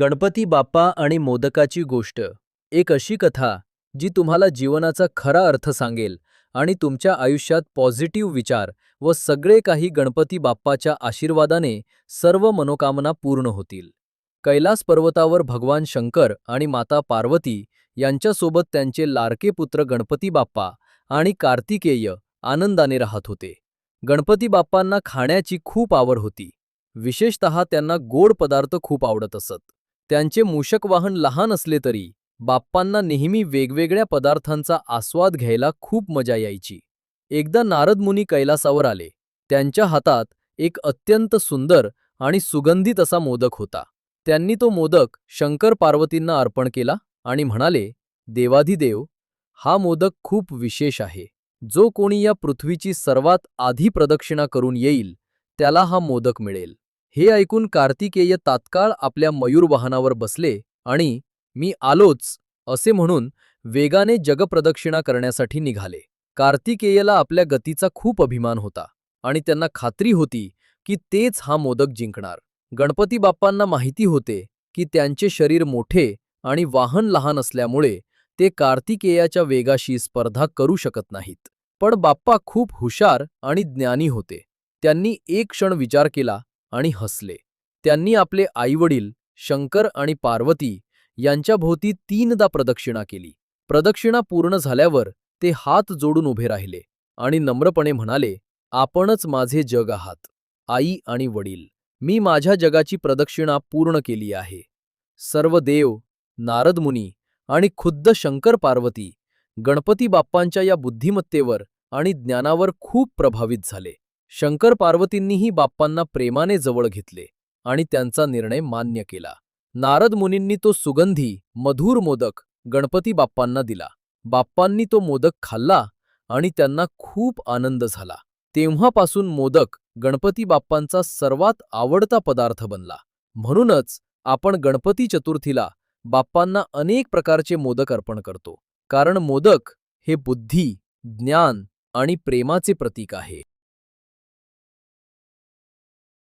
गणपती बाप्पा आणि मोदकाची गोष्ट. एक अशी कथा जी तुम्हाला जीवनाचा खरा अर्थ सांगेल आणि तुमच्या आयुष्यात पॉझिटिव्ह विचार व सगळे काही गणपती बाप्पाच्या आशीर्वादाने सर्व मनोकामना पूर्ण होतील. कैलास पर्वतावर भगवान शंकर आणि माता पार्वती यांच्यासोबत त्यांचे लाडके पुत्र गणपती बाप्पा आणि कार्तिकेय आनंदाने राहत होते. गणपती बाप्पांना खाण्याची खूप आवड होती. विशेषतः त्यांना गोड पदार्थ खूप आवडत असत. त्यांचे मूषक वाहन लहान असले तरी बाप्पांना नेहमी वेगवेगळ्या पदार्थांचा आस्वाद घ्यायला खूप मजा यायची. एकदा नारद मुनी कैलासावर आले त्यांच्या हातात एक अत्यंत सुंदर आणि सुगंधित असा मोदक होता. त्यांनी तो मोदक शंकर पार्वतींना अर्पण केला आणि म्हणाले देवाधिदेव हा मोदक खूप विशेष आहे. जो कोणी या पृथ्वीची सर्वात आधी प्रदक्षिणा करून येईल त्याला हा मोदक मिळेल. हे ऐकून कार्तिकेय तात्काळ आपल्या मयूर वाहनावर बसले आणि मी आलोच असे म्हणून वेगाने जगप्रदक्षिणा करण्यासाठी निघाले. कार्तिकेयला आपल्या गतीचा खूप अभिमान होता आणि त्यांना खात्री होती की तेच हा मोदक जिंकणार. गणपती बाप्पांना माहिती होते की त्यांचे शरीर मोठे आणि वाहन लहान असल्यामुळे ते कार्तिकेयाच्या वेगाशी स्पर्धा करू शकत नाहीत. पण बाप्पा खूप हुशार आणि ज्ञानी होते. त्यांनी एक क्षण विचार केला आणि हसले. त्यांनी आपले आईवडील शंकर आणि पार्वती यांच्याभोवती तीनदा प्रदक्षिणा केली. प्रदक्षिणा पूर्ण झाल्यावर ते हात जोडून उभे राहिले आणि नम्रपणे म्हणाले आपणच माझे जग आहात आई आणि वडील. मी माझ्या जगाची प्रदक्षिणा पूर्ण केली आहे. सर्व देव नारदमुनी आणि खुद्द शंकर पार्वती गणपती बाप्पांच्या या बुद्धिमत्तेवर आणि ज्ञानावर खूप प्रभावित झाले. शंकर पार्वतींनीही बाप्पांना प्रेमाने जवळ घेतले आणि त्यांचा निर्णय मान्य केला. नारद मुनींनी तो सुगंधी मधुर मोदक गणपती बाप्पांना दिला. बाप्पांनी तो मोदक खाल्ला आणि त्यांना खूप आनंद झाला. तेव्हापासून मोदक गणपती बाप्पांचा सर्वात आवडता पदार्थ बनला. म्हणूनच आपण गणपती चतुर्थीला बाप्पांना अनेक प्रकारचे मोदक अर्पण करतो. कारण मोदक हे बुद्धी ज्ञान आणि प्रेमाचे प्रतीक आहे.